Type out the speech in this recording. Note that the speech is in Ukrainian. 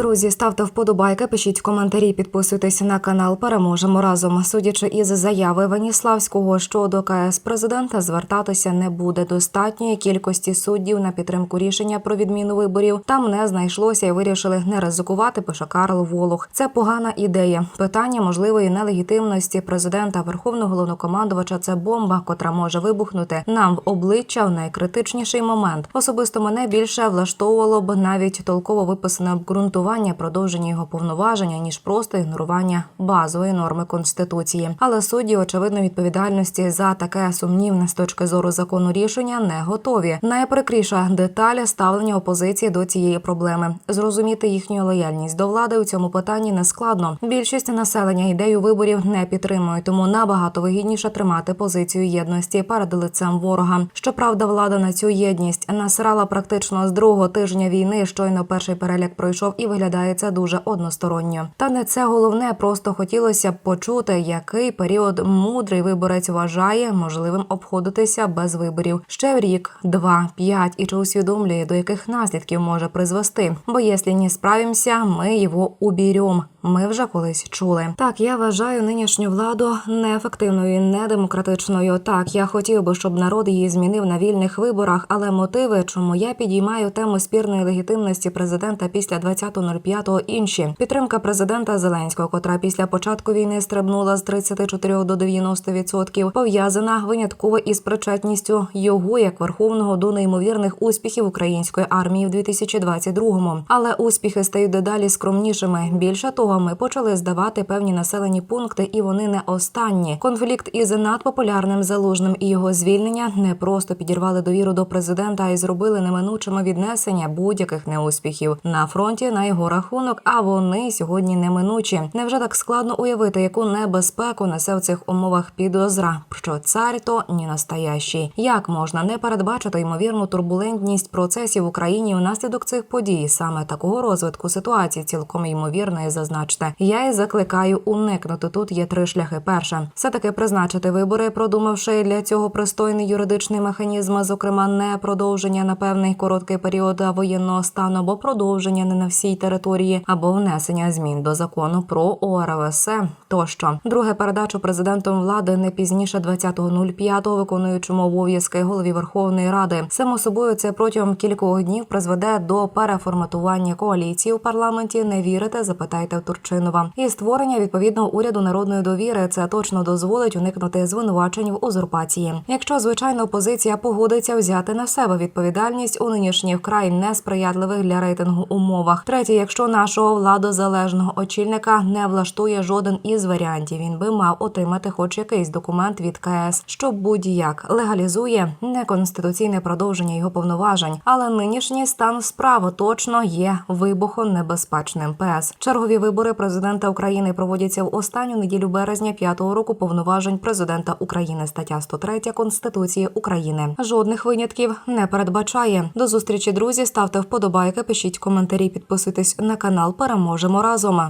Друзі, ставте вподобайки, пишіть коментарі, підписуйтесь на канал. Переможемо разом. Судячи із заяви Веніславського, що до КС президента звертатися не буде достатньої кількості суддів на підтримку рішення про відміну виборів. Там не знайшлося і вирішили не ризикувати. Пише Карл Волох. Це погана ідея. Питання можливої нелегітимності президента Верховного головнокомандувача. Це бомба, котра може вибухнути нам в обличчя в найкритичніший момент. Особисто мене більше влаштовувало б навіть толково виписане обґрунтування продовження його повноваження ніж просто ігнорування базової норми конституції. Але судді, очевидно, відповідальності за таке сумнівне з точки зору закону рішення не готові. Найприкріша деталь ставлення опозиції до цієї проблеми. Зрозуміти їхню лояльність до влади у цьому питанні не складно. Більшість населення ідею виборів не підтримує, тому набагато вигідніше тримати позицію єдності перед лицем ворога. Щоправда, влада на цю єдність насрала практично з другого тижня війни. Щойно перший переляк пройшов і виглядає це дуже односторонньо. Та не це головне, просто хотілося б почути, який період мудрий виборець вважає можливим обходитися без виборів ще в рік, два, п'ять, і чи усвідомлює до яких наслідків може призвести. Бо якщо не справимося, ми його уберем. Ми вже колись чули. Так, я вважаю нинішню владу неефективною, і недемократичною. Так, я хотів би, щоб народ її змінив на вільних виборах, але мотиви, чому я підіймаю тему спірної легітимності президента після 20.05 інші підтримка президента Зеленського, котра після початку війни стрибнула з 34 до 90%, пов'язана винятково із причетністю його як верховного до неймовірних успіхів української армії в 2022-му. Але успіхи стають дедалі скромнішими. Більше того, ми почали здавати певні населені пункти, і вони не останні. Конфлікт із надпопулярним залужним і його звільнення не просто підірвали довіру до президента, а й зробили неминучими віднесення будь-яких неуспіхів на фронті на його рахунок. А вони сьогодні неминучі. Невже так складно уявити, яку небезпеку несе в цих умовах підозра? Що цар то не настоящий. Як можна не передбачити ймовірну турбулентність процесів в Україні внаслідок цих подій? Саме такого розвитку ситуації цілком ймовірно і зазначте. Я і закликаю уникнути. Тут є три шляхи. Перше, все таки призначити вибори, продумавши для цього пристойний юридичний механізм, зокрема, не продовження на певний короткий період воєнного стану або продовження не на всій території, або внесення змін до закону про ОРВС тощо. Друге передачу президентом влади не пізніше 20.05 виконуючому обов'язки голові Верховної Ради. Само собою це протягом кількох днів призведе до переформатування коаліції у парламенті. Не вірите? Запитайте в Турчинова. І створення відповідного уряду народної довіри це точно дозволить уникнути звинувачень в узурпації. Якщо звичайно опозиція погодиться взяти на себе відповідальність у нинішніх вкрай несприятливих для рейтингу умовах. Третє, якщо нашого владозалежного очільника не влаштує жоден із варіантів, він би мав отримати хоч якийсь документ від КС, що будь-як легалізує неконституційне продовження його повноважень. Але нинішній стан справ точно є вибухонебезпечним. ПС чергові вибори президента України проводяться в останню неділю березня п'ятого року повноважень президента України. Стаття 103 Конституції України. Жодних винятків не передбачає. До зустрічі, друзі. Ставте вподобайки, пишіть коментарі, підписуйтесь на канал. Переможемо разом.